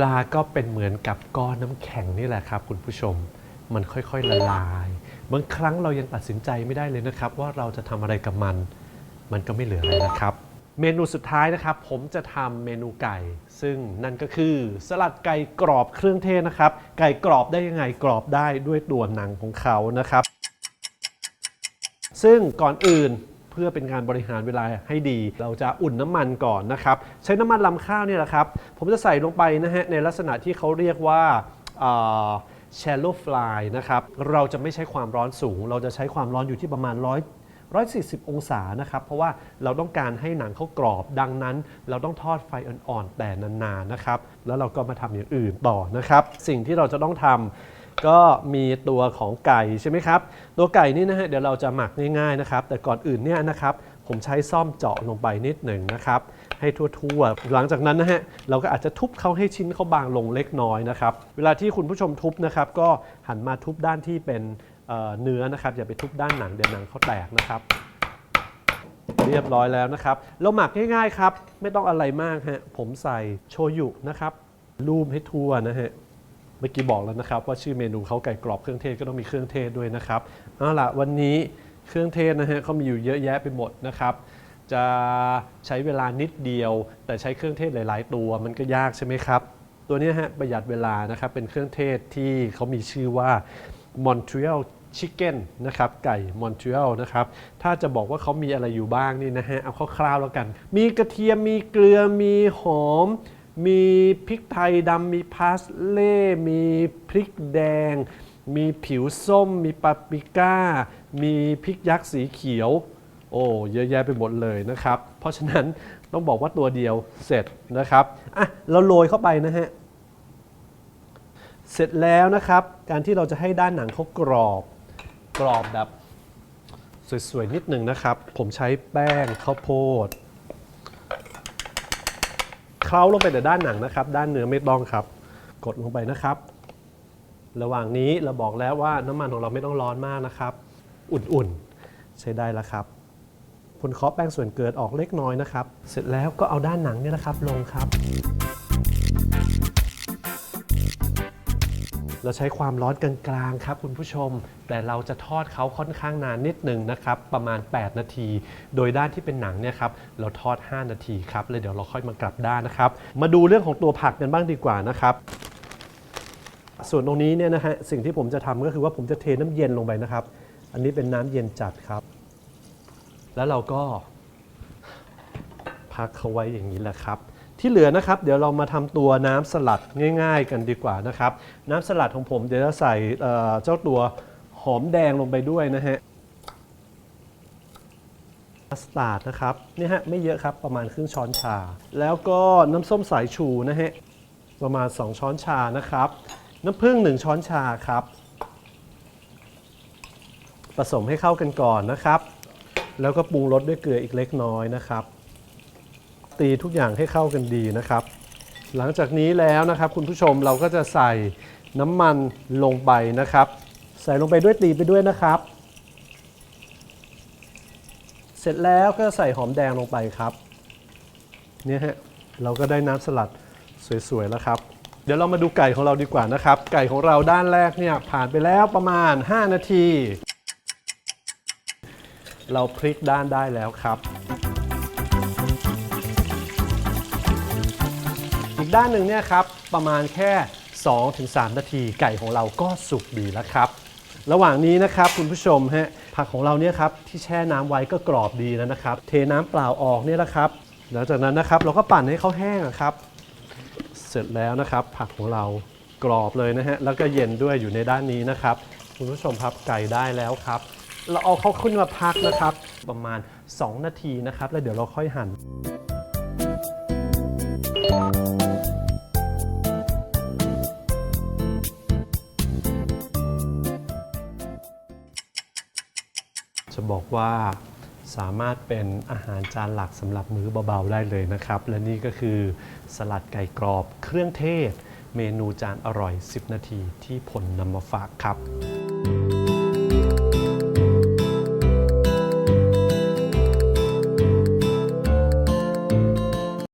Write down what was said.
ปลาก็เป็นเหมือนกับก้อนน้ำแข็งนี่แหละครับ คุณผู้ชมมันค่อยๆละลาย บางครั้งเรายังตัดสินใจไม่ได้เลยนะครับ ว่าเราจะทำอะไรกับมัน มันก็ไม่เหลืออะไรนะครับ เมนูสุดท้ายนะครับ ผมจะทำเมนูไก่ ซึ่งนั่นก็คือสลัดไก่กรอบเครื่องเทศนะครับ ไก่กรอบได้ยังไงกรอบได้ด้วยตัวหนังของเขานะครับ ซึ่งก่อนอื่น เพื่อเป็นการบริหารเวลาให้ดี เราจะอุ่นน้ำมันก่อนนะครับ ใช้น้ำมันลำข้าวเนี่ยแหละครับ ผมจะใส่ลงไปนะฮะในลักษณะที่เขาเรียกว่าเอ่อ shallow fry นะครับ เราจะไม่ใช้ความร้อนสูง เราจะใช้ความร้อนอยู่ที่ประมาณ 100 140 องศานะครับ เพราะว่าเราต้องการให้หนังเขากรอบ ดังนั้นเราต้องทอดไฟอ่อนๆแต่นานๆนะครับ แล้วเราก็มาทำอย่างอื่นต่อนะครับ สิ่งที่เราจะต้องทำ ก็มีตัวของไก่ใช่ไหมครับ ตัวไก่นี่นะฮะเดี๋ยวเราจะหมักง่ายๆนะครับ แต่ก่อนอื่นเนี่ยนะครับผมใช้ซ่อมเจาะลงไปนิดหนึ่งนะครับ ให้ทั่วๆ หลังจากนั้นนะฮะเราก็อาจจะทุบเขาให้ชิ้นเขาบางลงเล็กน้อยนะครับ เวลาที่คุณผู้ชมทุบนะครับ ก็หันมาทุบด้านที่เป็นเเนื้อนะครับ อย่าไปทุบด้านหนังเดี๋ยวหนังเขาแตกนะครับ เรียบร้อยแล้วนะครับเราหมักง่ายๆครับ ไม่ต้องอะไรมากฮะผมใส่โชยุนะครับลูบให้ทั่วนะฮะ เมื่อกี้บอกแล้วนะครับ ว่าชื่อเมนูเขาไก่กรอบเครื่องเทศก็ต้องมีเครื่องเทศด้วยนะครับเอาล่ะวันนี้เครื่องเทศนะฮะเขามีอยู่เยอะแยะไปหมดนะครับจะใช้เวลานิดเดียว แต่ใช้เครื่องเทศหลาย ๆ ตัวมันก็ยากใช่ไหมครับ ตัวนี้ฮะประหยัดเวลานะครับเป็นเครื่องเทศที่เขามีชื่อว่า Montreal Chicken นะครับไก่ Montreal นะครับถ้าจะบอกว่าเขามีอะไรอยู่บ้างนี่นะฮะเอาคร่าวๆแล้วกัน มีกระเทียมมีเกลือมีหอม มีพริกไทยดำมีพาสเล่มีพริกแดง มีผิวส้ม มีปาปริก้า มีพริกยักษ์สีเขียว โอ้เยอะแยะไปหมดเลยนะครับ เพราะฉะนั้นต้องบอกว่าตัวเดียวเสร็จนะครับอะเราโรยเข้าไปนะฮะเสร็จแล้วนะครับ การที่เราจะให้ด้านหนังเขากรอบ กรอบแบบสวยๆนิดหนึ่งนะครับ ผมใช้แป้งข้าวโพด ล้าลงไปแต่ด้านหนังนะครับ ด้านเนื้อไม่ต้องครับ กดลงไปนะครับ ระหว่างนี้เราบอกแล้วว่าน้ำมันของเราไม่ต้องร้อนมากนะครับ อุ่นๆ ใช้ได้แล้วครับผลเคาะแป้งส่วนเกิดออกเล็กน้อยนะครับ เสร็จแล้วก็เอาด้านหนังเนี่ยนะครับลงครับ เราใช้ความร้อนกลางๆครับคุณผู้ชม แต่เราจะทอดเขาค่อนข้างนานนิดหนึ่งนะครับ ประมาณ 8 นาที โดยด้านที่เป็นหนังเนี่ยครับเราทอด 5 นาทีครับแล้วเดี๋ยวเราค่อยมากลับด้านนะครับ มาดูเรื่องของตัวผักกันบ้างดีกว่านะครับส่วนตรงนี้เนี่ยนะฮะสิ่งที่ผมจะทำก็คือว่าผมจะเทน้ำเย็นลงไปนะครับ อันนี้เป็นน้ำเย็นจัดครับ แล้วเราก็พักเขาไว้อย่างนี้แหละครับ ที่เหลือนะครับ เดี๋ยวเรามาทำตัวน้ำสลัดง่าย ๆ กันดีกว่านะครับ น้ำสลัดของผมเดี๋ยวจะใส่เจ้าตัวหอมแดงลงไปด้วยนะฮะมัสตาร์ดนะครับนี่ฮะไม่เยอะครับประมาณครึ่งช้อนชา แล้วก็น้ำส้มสายชูนะฮะประมาณ 2 ช้อนชานะครับ น้ำผึ้ง1ช้อนชาครับ ผสมให้เข้ากันก่อนนะครับ แล้วก็ปรุงรสด้วยเกลืออีกเล็กน้อยนะครับ ตีทุกอย่างให้เข้ากันดีนะครับ หลังจากนี้แล้วนะครับ คุณผู้ชมเราก็จะใส่น้ำมันลงไปนะครับ ใส่ลงไปด้วยตีไปด้วยนะครับ เสร็จแล้วก็ใส่หอมแดงลงไปครับเนี่ยฮะเราก็ได้น้ำสลัดสวยๆแล้วครับ เดี๋ยวเรามาดูไก่ของเราดีกว่านะครับ ไก่ของเราด้านแรกเนี่ยผ่านไปแล้วประมาณ 5 นาที เราพลิกด้านได้แล้วครับ ด้านหนึ่งเนี่ยครับประมาณแค่ 2-3 นาทีไก่ของเราก็สุกดีแล้วครับ ระหว่างนี้นะครับคุณผู้ชมฮะผักของเราเนี่ยครับที่แช่น้ำไว้ก็กรอบดีแล้วนะครับ เทน้ำเปล่าออกเนี่ยแหละครับหลังจากนั้นนะครับเราก็ปั่นให้เขาแห้งครับ เสร็จแล้วนะครับ ผักของเรากรอบเลยนะฮะแล้วก็เย็นด้วยอยู่ในด้านนี้นะครับ คุณผู้ชมครับไก่ได้แล้วครับ เราเอาเขาขึ้นมาพักนะครับ ประมาณ 2 นาทีนะครับ แล้วเดี๋ยวเราค่อยหั่น บอกว่าสามารถเป็นอาหารจานหลักสำหรับมื้อเบาๆได้เลยนะครับ และนี่ก็คือสลัดไก่กรอบเครื่องเทศ เมนูจานอร่อย 10 นาทีที่ผลนำมาฝากครับ